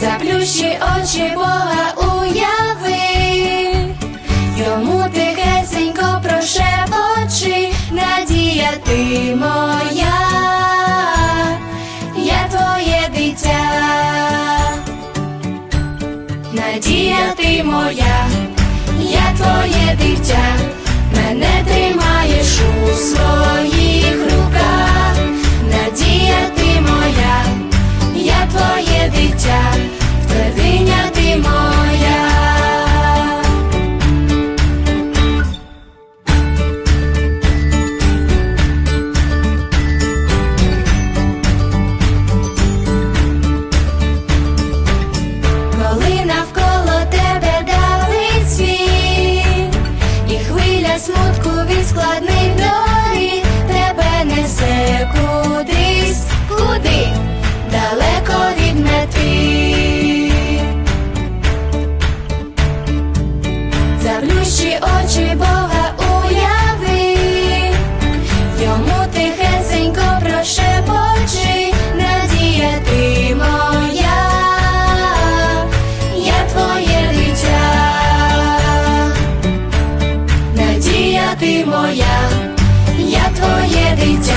Заплющи очі Бога уяви, йому тихесенько прошепочи, надія ти моя, я твоє дитя, надія ти моя, я твоє дитя. my ти моя, я твоє дитя.